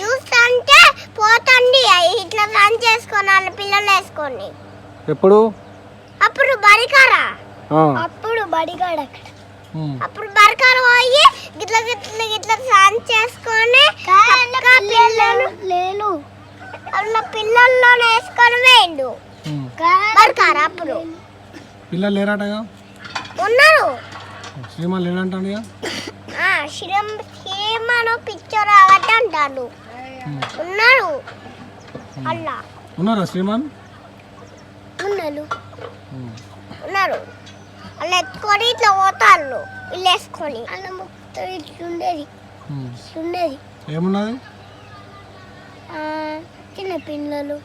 చూస్తుంటే పోతండి. ఇట్లా రన్ చేసుకొని వాళ్ళ పిల్లలు వేసుకొని. ఎప్పుడు? అప్పుడు బరికరా. అప్పుడు ఉమ్. అప్పుడు బరకాల పోయి గిట్ల గిట్ల గిట్ల స్నానం చేసుకొని పిల్లలు లేను. అట్లా పిల్లల్లో వేసుకొని వేయండు. బరకార అప్పుడు. పిల్లలు లేరాటగా? ఉన్నారు. శ్రీమాన్ లేనంటాడు ఇక ఆ శ్రీమ శ్రీమను పిక్చర్ రావట్టు అంటాడు. ఉమ్. ఉన్నారు అలా ఉన్నారా శ్రీమాన్? ఉన్నారు ఉమ్. ఉన్నారు వాళ్ళు ఎత్తుకొని ఇట్లా పోతాళ్ళు. వీళ్ళు వేసుకొని. అన్న మొత్తం ఇట్లుండేది. ఇట్లుండేది ఏమున్నది? చిన్న పిల్లలు.